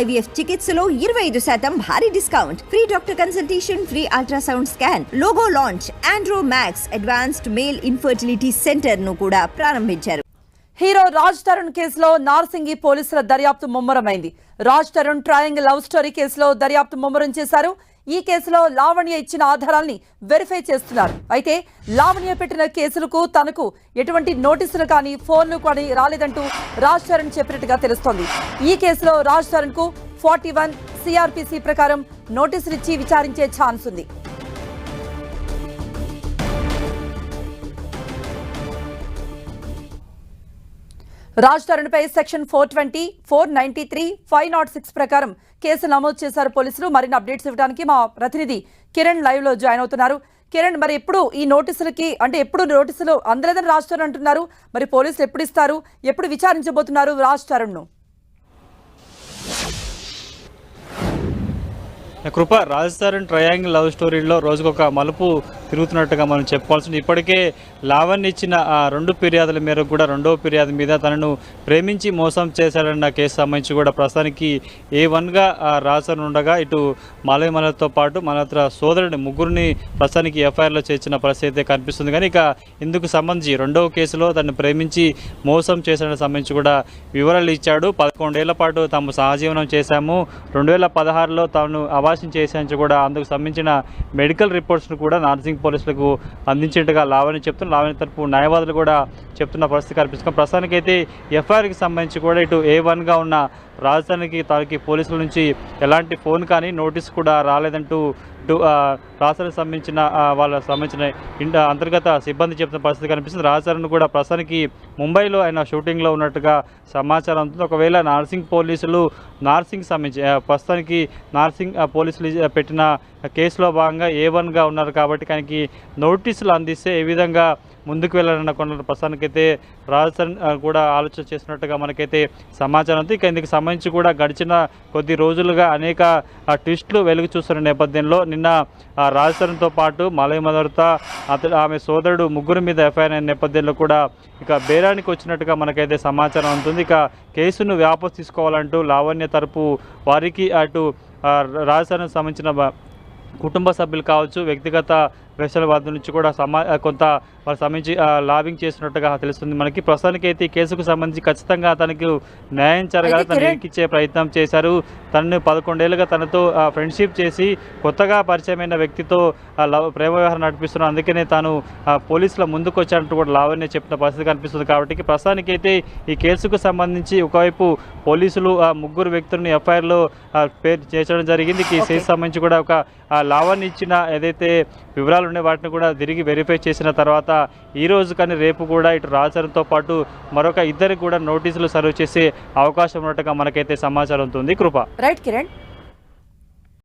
IVF చికిత్సలో ఇరవై ఐదు శాతం భారీ discount. Free doctor consultation free ultrasound scan logo launch Andro Max advanced male infertility సెంటర్ను కూడా ప్రారంభించారు. హీరో రాజ్ తరుణ్ కేసులో నార్సింగి పోలీసుల దర్యాప్తు ముమ్మరమైంది. Raj Tarun triangle love story కేసులో దర్యాప్తు ముమ్మరం చేశారు. ఈ కేసులో లావణ్య ఇచ్చిన ఆధారాల్ని వెరిఫై చేస్తున్నారు. అయితే లావణ్య పెట్టిన కేసులకు తనకు ఎటువంటి నోటీసులు కానీ ఫోన్లు కానీ రాలేదంటూ రాజ్ చరణ్ చెప్పినట్టుగా తెలుస్తోంది. ఈ కేసులో రాజ్ చరణ్కు ఫార్టీ వన్ సిఆర్పిసి ప్రకారం నోటీసులు ఇచ్చి విచారించే ఛాన్స్ ఉంది. Raj section four twenty four ninety three five nought six ప్రకారం కేసు నమోదు చేశారు పోలీసులు. మరిన్ని అప్డేట్స్ ఇవ్వడానికి మా ప్రతినిధి కిరణ్ లైవ్లో జాయిన్ అవుతున్నారు. కిరణ్ మరి ఎప్పుడు ఈ నోటీసులకి అంటే ఎప్పుడు నోటీసులు అందలేదని రాజ్ అంటున్నారు. మరి పోలీసులు ఎప్పుడు ఇస్తారు? ఎప్పుడు విచారించబోతున్నారు రాజ్ కృప రాజస్థాన్ ట్రయాంగిల్ లవ్ స్టోరీలో రోజుకొక మలుపు తిరుగుతున్నట్టుగా మనం చెప్పుకోవాల్సింది. ఇప్పటికే లావణ్ ఇచ్చిన ఆ రెండు ఫిర్యాదుల మేరకు కూడా రెండవ ఫిర్యాదు మీద తనను ప్రేమించి మోసం చేశాడన్న కేసు సంబంధించి కూడా ప్రస్తుతానికి ఏ వన్గా రాసనుండగా ఉండగా ఇటు మాలయ మలతో పాటు మలత్ర సోదరుని ముగ్గురిని ప్రస్తుతానికి ఎఫ్ఐఆర్లో చేర్చిన పరిస్థితి అయితే కనిపిస్తుంది. కానీ ఇక ఇందుకు సంబంధించి రెండవ కేసులో తనను ప్రేమించి మోసం చేశాడని సంబంధించి కూడా వివరాలు ఇచ్చాడు. పదకొండేళ్ళ పాటు తాము సహజీవనం చేశాము. రెండు వేల పదహారులో తాను అవాసం చేశాను కూడా అందుకు సంబంధించిన మెడికల్ రిపోర్ట్స్ను కూడా నార్సింగ్ పోలీసులకు అందించినట్టుగా లావణ్య చెప్తున్నారు లావణ్య తరపు న్యాయవాదులు కూడా చెప్తున్న పరిస్థితి కనిపిస్తుంది ప్రస్తుతానికైతే ఎఫ్ఐఆర్కి సంబంధించి కూడా ఇటు ఏ వన్గా ఉన్న రాజధానికి తనకి పోలీసుల నుంచి ఎలాంటి ఫోన్ కానీ నోటీస్ కూడా రాలేదంటూ ఇటు రాజధానికి సంబంధించిన వాళ్ళకి వాళ్ళ సంబంధించిన ఇంట అంతర్గత సిబ్బంది చెప్తున్న పరిస్థితి కనిపిస్తుంది. రాజధాని కూడా ప్రస్తుతానికి ముంబైలో ఆయన షూటింగ్లో ఉన్నట్టుగా సమాచారం అందుతుంది. ఒకవేళ నార్సింగ్ పోలీసులు నార్సింగ్ సంబంధించి ప్రస్తుతానికి నార్సింగ్ పోలీసులు పెట్టిన కేసులో భాగంగా ఏ వన్గా ఉన్నారు కాబట్టి ఆయనకి నోటీసులు అందిస్తే ఏ విధంగా ముందుకు వెళ్ళాలన్న ప్రస్తుతానికి మనకైతే రాజస్థాన్ కూడా ఆలోచన చేసినట్టుగా మనకైతే సమాచారం ఉంది. ఇక ఇందుకు సంబంధించి కూడా గడిచిన కొద్ది రోజులుగా అనేక ట్విస్టులు వెలుగు చూస్తున్న నేపథ్యంలో నిన్న ఆ, రాజస్థాన్తో పాటు మలయ మదర్త అతడు ఆమె సోదరుడు ముగ్గురు మీద ఎఫ్ఐఆర్ అయిన నేపథ్యంలో కూడా ఇక బేరానికి వచ్చినట్టుగా మనకైతే సమాచారం ఉంటుంది ఇక కేసును వ్యాపస్ తీసుకోవాలంటూ లావణ్య తరపు వారికి అటు ఆ, రాజస్థానికి సంబంధించిన కుటుంబ సభ్యులు కావచ్చు వ్యక్తిగత వద్ద నుంచి కూడా సమా కొంత వారు సంబంధించి లాబింగ్ చేస్తున్నట్టుగా తెలుస్తుంది. మనకి ప్రస్తుతానికి అయితే ఈ కేసుకు సంబంధించి ఖచ్చితంగా తనకు న్యాయం జరగాలి తను ఇరికిచ్చే ప్రయత్నం చేశారు. తనను పదకొండేళ్ళుగా తనతో ఫ్రెండ్షిప్ చేసి కొత్తగా పరిచయమైన వ్యక్తితో లవ్ ప్రేమ వ్యవహారం నడిపిస్తున్నారు అందుకనే తాను పోలీసుల ముందుకు వచ్చానంటూ కూడా లావణ్య చెప్పిన పరిస్థితి కనిపిస్తుంది కాబట్టి ప్రస్తుతానికి అయితే ఈ కేసుకు సంబంధించి ఒకవైపు పోలీసులు ఆ ముగ్గురు వ్యక్తులను ఎఫ్ఐఆర్లో పేరు చేర్చడం జరిగింది. ఈ కేసు సంబంధించి కూడా ఒక లావణ్య ఇచ్చిన ఏదైతే వివరాలు ఉండే వాటిని కూడా తిరిగి వెరిఫై చేసిన తర్వాత ఈ రోజు కానీ రేపు కూడా ఇటు రాజారంతో పాటు మరొక ఇద్దరికి కూడా నోటీసులు సర్వ్ చేసే అవకాశం ఉన్నట్టుగా మనకైతే సమాచారం ఉంటుంది కృప. రైట్ కిరణ్